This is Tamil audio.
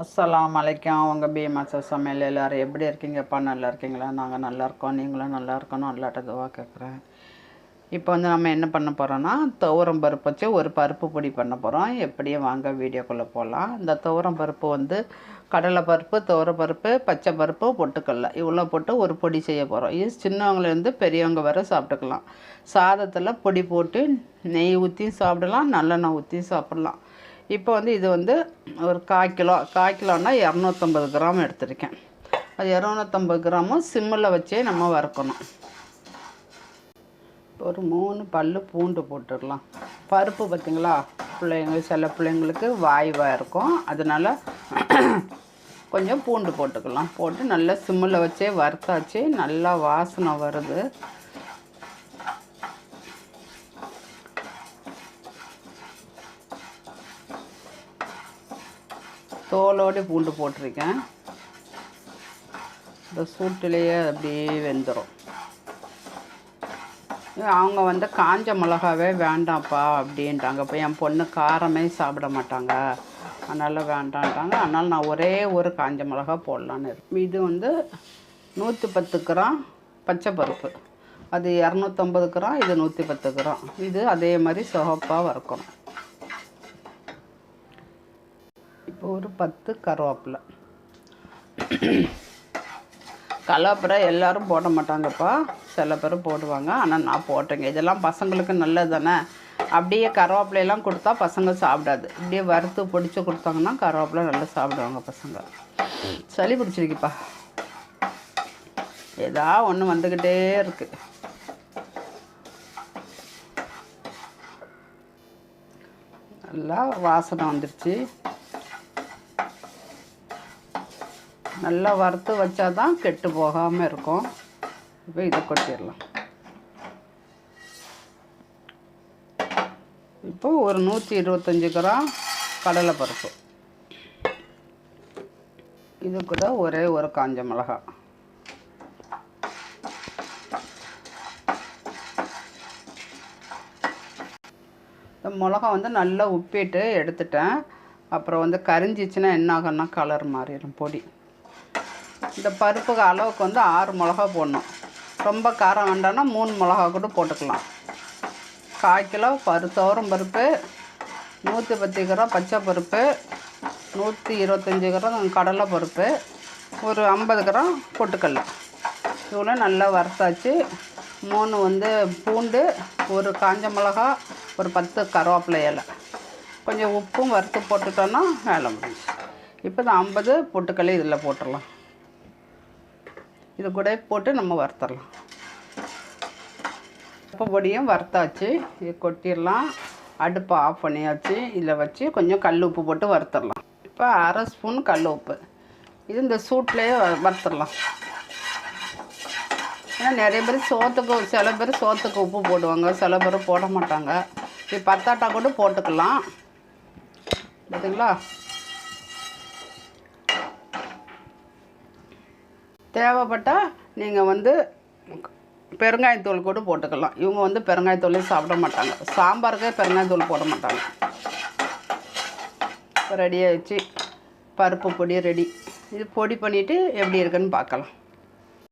அஸ்லாம் அலைக்கும். உங்கள் பிஎம்எஸ் சமையல் எல்லோரும் எப்படி இருக்கீங்கப்பா நல்லா இருக்கீங்களா? நாங்கள் நல்லா இருக்கோம். நீங்களும் நல்லா இருக்கணும். நல்லாட்ட துவா கேட்குறேன் இப்போ வந்து நம்ம என்ன பண்ண போகிறோன்னா துவரம் பருப்பு வச்சு ஒரு பருப்பு பொடி பண்ண போகிறோம் எப்படியும் வாங்க வீடியோக்குள்ளே போகலாம் இந்த துவரம் பருப்பு வந்து கடலை பருப்பு துவரம் பருப்பு பச்சை பருப்பு பொட்டுக்கல்ல இவ்வளோ போட்டு ஒரு பொடி செய்ய போகிறோம் இது சின்னவங்கலேருந்து பெரியவங்க வரை சாப்பிட்டுக்கலாம். சாதத்தில் பொடி போட்டு நெய் ஊற்றி சாப்பிடலாம். நல்லெண்ணெய் ஊற்றி சாப்பிட்லாம். இப்போ வந்து இது வந்து ஒரு கால் கிலோ கால் கிலோன்னா இரநூத்தம்பது கிராம் எடுத்திருக்கேன். அது இரநூத்தம்பது கிராமும் சிம்மில் வச்சே நம்ம வறுக்கணும். ஒரு மூணு பல் பூண்டு போட்டுடலாம். பருப்பு பார்த்திங்களா? பிள்ளைங்க சில பிள்ளைங்களுக்கு வாய்வாக இருக்கும். அதனால் கொஞ்சம் பூண்டு போட்டுக்கலாம். போட்டு நல்லா சிம்மில் வச்சே வறுத்தாச்சு. நல்லா வாசனை வருது. தோலோடு பூண்டு போட்டிருக்கேன். இந்த சூட்டிலேயே அப்படியே வெந்துடும் அவங்க வந்து காஞ்ச மிளகாவே வேண்டாம்ப்பா அப்படின்ட்டாங்க. இப்போ என் பொண்ணு காரமே சாப்பிட மாட்டாங்க. அதனால் வேண்டான்ட்டாங்க அதனால் நான் ஒரே ஒரு காஞ்ச மிளகா போடலான்னு இருக்கேன். இது வந்து நூற்றி பத்து கிராம் பச்சை பருப்பு. அது இரநூத்தம்பது கிராம் இது நூற்றி பத்து கிராம். இது அதே மாதிரி சிவப்பாக வறுக்கணும். இப்போ ஒரு பத்து கருவேப்பிலை. கருவேப்பிலை எல்லாரும் போட மாட்டாங்கப்பா. சில பேர் போடுவாங்க. ஆனால் நான் போட்டேங்க. இதெல்லாம் பசங்களுக்கு நல்லது தானே அப்படியே கருவேப்பிலையெல்லாம் கொடுத்தா பசங்க சாப்பிடாது. அப்படியே வறுத்து பிடிச்சி கொடுத்தாங்கன்னா கருவேப்பிலை நல்லா சாப்பிடுவாங்க பசங்க. சளி பிடிச்சிருக்குப்பா. ஏதா ஒன்று வந்துக்கிட்டே இருக்கு. நல்லா வாசனை வந்துருச்சு. நல்லா வறுத்து வச்சா தான் கெட்டு போகாமல் இருக்கும். இப்போ இதை கொட்டிடலாம். இப்போ ஒரு நூற்றி இருபத்தஞ்சி கிராம் கடலைப்பருப்பு. இது கூட ஒரே ஒரு காஞ்ச மிளகா. இந்த மிளகா வந்து நல்லா உப்பிட்டு எடுத்துட்டேன். அப்புறம் வந்து கரிஞ்சிச்சுன்னா என்ன ஆகும்னா கலர் மாறிடும் பொடி. இந்த பருப்புக்கு அளவுக்கு வந்து ஆறு மிளகா போடணும். ரொம்ப காரம் வேண்டாம்னா மூணு மிளகா கூட போட்டுக்கலாம். கால் கிலோ பரு துவரம் பருப்பு நூற்றி பத்து கிராம் பச்சை பருப்பு நூற்றி இருபத்தஞ்சி கிராம் கடலை பருப்பு ஒரு ஐம்பது கிராம் பொட்டுக்கடல. இவ்வளோ நல்லா வறுத்தாச்சு. மூணு வந்து பூண்டு ஒரு காஞ்ச மிளகா ஒரு பத்து கருவேப்பிலை இலை. கொஞ்சம் உப்பும் வறுத்து போட்டுட்டோன்னா வேலை முடிஞ்சு இப்போ இந்த ஐம்பது பொட்டுக்கடலை இதில் போட்டுடலாம். இது கூட போட்டு நம்ம வறுத்தரலாம். உப்பு பொடியும் வறுத்தாச்சு. இது கொட்டிடலாம் அடுப்பை ஆஃப் பண்ணியாச்சு. இதில் வச்சு கொஞ்சம் கல் உப்பு போட்டு வறுத்துடலாம் இப்போ அரை ஸ்பூன் கல் உப்பு. இது இந்த சூட்லேயே வறுத்துடலாம் ஏன்னா நிறைய பேர் சோத்துக்கு சில பேர் சோத்துக்கு உப்பு போடுவாங்க. சில பேர் போட மாட்டாங்க. இது பத்தாட்டா கூட போட்டுக்கலாம். பார்த்தீங்களா? தேவைப்பட்டால் நீங்கள் வந்து பெருங்காயத்தூள் கூட போட்டுக்கலாம். இவங்க வந்து பெருங்காயத்தூளே சாப்பிட மாட்டாங்க. சாம்பாருக்கே பெருங்காயத்தூள் போட மாட்டாங்க. இப்போ ரெடி ஆகிடுச்சு பருப்பு பொடி ரெடி இது பொடி பண்ணிவிட்டு எப்படி இருக்குன்னு பார்க்கலாம்.